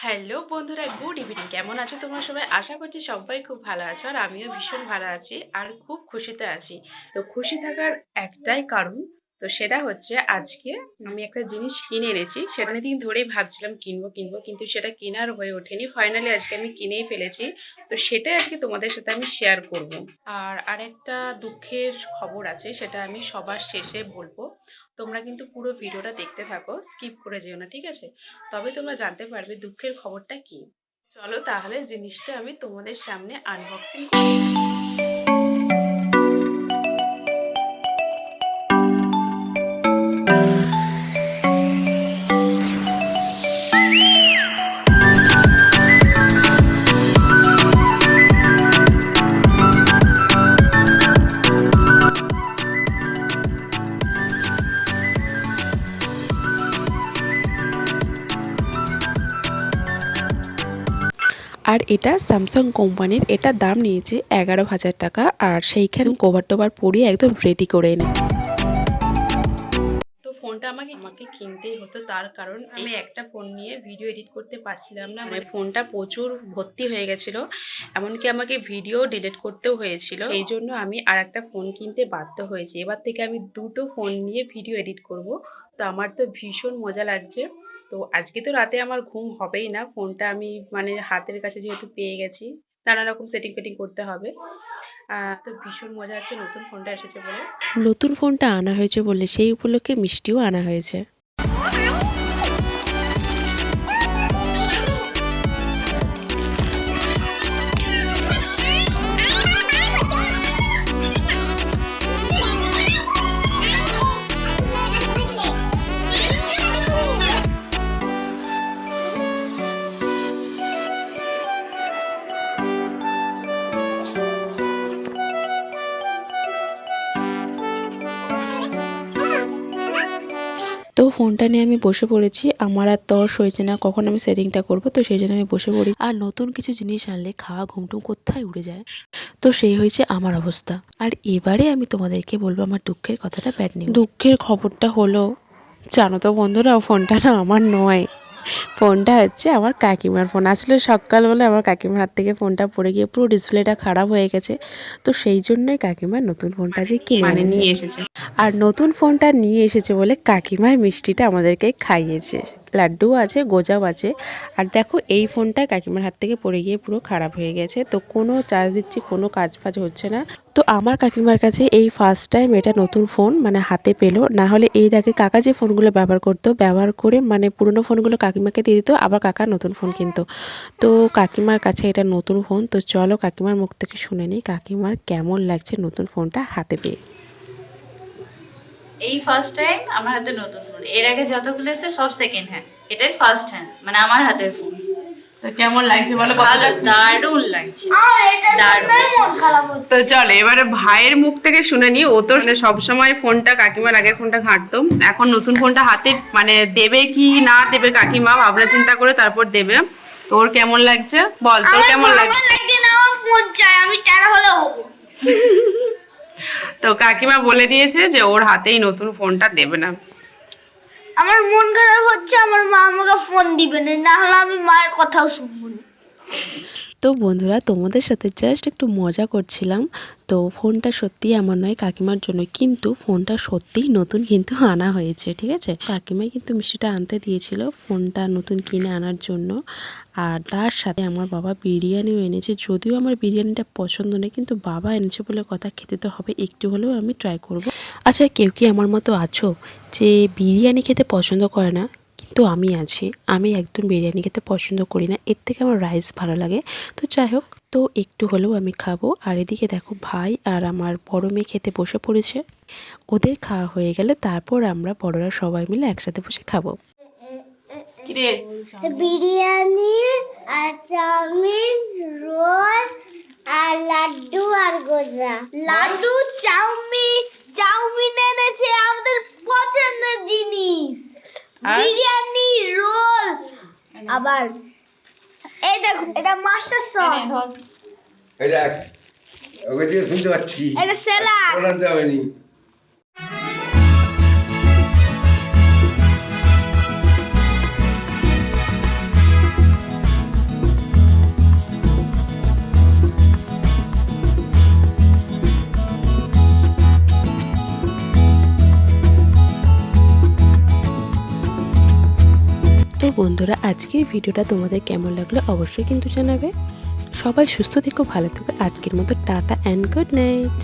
Hello বন্ধুরা good evening কেমন আছো তোমরা সবাই? আশা করছি সবাই খুব ভালো আছো আর আমিও ভীষণ ভালো আছি আর খুব খুশিতে আছি। তো খুশি থাকার একটাই কারণ তো সেটা হচ্ছে আজকে আমি একটা জিনিস কিনে এনেছি। সেটা অনেকদিন ধরেই ভাবছিলাম কিনবো কিনবো, কিন্তু সেটা কেনার হয়ে ওঠেনি। ফাইনালি আজকে আমি কিনেই ফেলেছি। তো সেটাই আজকে তোমাদের সাথে আমি শেয়ার করব। আর আরেকটা দুঃখের খবর আছে, সেটা আমি সবার শেষে বলব। তোমরা কিন্তু পুরো ভিডিওটা দেখতে থাকো স্কিপ করে যেও না, ঠিক আছে? তবে তোমরা জানতে পারবে দুঃখের খবরটা কি। চলো তাহলে জিনিসটা আমি তোমাদের সামনে আনবক্সিং আর এটা স্যামসাং কোম্পানির, এটা দাম নিয়েছে এগারো হাজার টাকা, আর সেইখানে কভার টভার পরিয়ে একদম রেডি করে এনে। ফোনটা আমাকে আমাকে কিনতেই হতো, তার কারণ আমি একটা ফোন নিয়ে ভিডিও এডিট করতে পারছিলাম না। মানে ফোনটা প্রচুর ভর্তি হয়ে গেছিল, এমনকি আমাকে ভিডিও ডিলিট করতেও হয়েছিল। এই জন্য আমি আর একটা ফোন কিনতে বাধ্য হয়েছি। এবার থেকে আমি দুটো ফোন নিয়ে ভিডিও এডিট করব। তো আমার তো ভীষণ মজা লাগছে। তো আজকে তো রাতে আমার ঘুম হবেই না। ফোনটা আমি মানে হাতের কাছে যেহেতু পেয়ে গেছি, নানা রকম সেটিং ফেটিং করতে হবে। তো ভীষণ মজা হচ্ছে, নতুন ফোনটা এসেছে বলে। নতুন ফোনটা আনা হয়েছে বলে, সেই উপলক্ষে মিষ্টিও আনা হয়েছে। ফোনটা নিয়ে আমি বসে পড়েছি আমার আর তর্স হয়েছে না কখন আমি সেটিংটা করব তো সেই জন্য আমি বসে পড়ি। আর নতুন কিছু জিনিস আনলে খাওয়া ঘুমটুম কোথায় উড়ে যায়? তো সেই হয়েছে আমার অবস্থা। আর এবারে আমি তোমাদেরকে বলব আমার দুঃখের কথাটা ব্যাড নিউজ দুঃখের খবরটা হলো জানো তো বন্ধুরা ফোনটা না আমার নয়। ফোনটা হচ্ছে আমার কাকিমার ফোন। আসলে সকালবেলা আমার কাকিমার হাত থেকে ফোনটা পড়ে গিয়ে পুরো ডিসপ্লেটা খারাপ হয়ে গেছে। তো সেই জন্যই কাকিমার নতুন ফোনটা যে কিনে মানে নিয়ে এসেছে। আর নতুন ফোনটা নিয়ে এসেছে বলে কাকিমায় মিষ্টিটা আমাদেরকে খাইয়েছে। লাড্ডু আছে গোজাও আছে। আর দেখো, এই ফোনটা কাকিমার হাত থেকে পড়ে গিয়ে পুরো খারাপ হয়ে গেছে। তো কোনো চার্জ দিচ্ছি, কোনো কাজ ফাজ হচ্ছে না। তো আমার কাকিমার কাছে এই ফার্স্ট টাইম এটা নতুন ফোন মানে হাতে পেল। না হলে এর আগে কাকা যে ফোনগুলো ব্যবহার করতো, ব্যবহার করে মানে পুরনো ফোনগুলো কাকিমাকে দিয়ে দিত, আবার কাকা নতুন ফোন কিনতো। তো কাকিমার কাছে এটা নতুন ফোন তো চলো কাকিমার মুখ থেকে শুনে নিই, কাকিমার কেমন লাগছে নতুন ফোনটা হাতে পেয়ে। এই ফার্স্ট টাইম আমার হাতে নতুন ফোন এর আগে যতগুলো এসে সব সেকেন্ড হ্যান্ড এটাই ফার্স্ট হ্যান্ড মানে আমার হাতের ফোন তো কেমন লাগছে বলো? ভালো দারুণ লাগছে। তো চলো এবারে ভাইয়ের মুখ থেকে শুনে নি। ও তো সব সময় ফোনটা কাকিমার আগের ফোনটা ঘাঁটতো। এখন নতুন ফোনটা হাতে মানে দেবে কি না দেবে কাকিমা ভাবনা চিন্তা করে তারপর দেবে। তোর কেমন লাগছে? বল তোর কেমন লাগছে? লাগছে না আমার ফোন চাই আমি টাকা হলে হব। তো কাকিমা বলে দিয়েছে যে ওর হাতেই নতুন ফোনটা দেবে না। আমার মন খারাপ হচ্ছে, আমার মা আমাকে ফোন দিবে না হলে আমি মায়ের কথাও শুনব। তো বন্ধুরা, তোমাদের সাথে জাস্ট একটু মজা করছিলাম। তো ফোনটা সত্যিই আমার নয়, কাকিমার জন্য কিন্তু ফোনটা সত্যিই নতুন কিন্তু আনা হয়েছে, ঠিক আছে? কাকিমাই কিন্তু মিষ্টিটা আনতে দিয়েছিল ফোনটা নতুন কিনে আনার জন্য। আর তার সাথে আমার বাবা বিরিয়ানিও এনেছে, যদিও আমার বিরিয়ানিটা পছন্দ নেই কিন্তু বাবা এনেছে বলে কথা খেতে তো হবে, একটু হলেও আমি ট্রাই করব। আচ্ছা কেউ কি আমার মতো আছো যে বিরিয়ানি খেতে পছন্দ করে না? কিন্তু আমি আছি। আমি একদম বিরিয়ানি খেতে পছন্দ করি না। এর থেকে আমার রাইস ভালো লাগে। তো যাই হোক তো একটু হলেও আমি খাব। আর এদিকে দেখো ভাই আর আমার বড় মেয়ে খেতে বসে পড়েছে। ওদের খাওয়া হয়ে গেলে তারপর আমরা বড়রা সবাই মিলে একসাথে বসে খাব। বিরিয়ানি আর চাউমিন রোল আর লাড্ডু আর গোজা লাড্ডু চাউমিন চাউমিন এনেছে আমাদের পছন্দের জিনিস। আর? বিরিয়ানি আবার। এই দেখো এটা মাস্টার সস এটা ওকে দিয়ে শুনতে পাচ্ছি এটা স্যালাড বলাতে হবে বন্ধুরা, আজকের ভিডিওটা তোমাদের কেমন লাগল অবশ্যই কিন্তু জানাবে। সবাই সুস্থ থেকো, ভালো থেকো। আজকের মতো টাটা অ্যান্ড গুড নাইট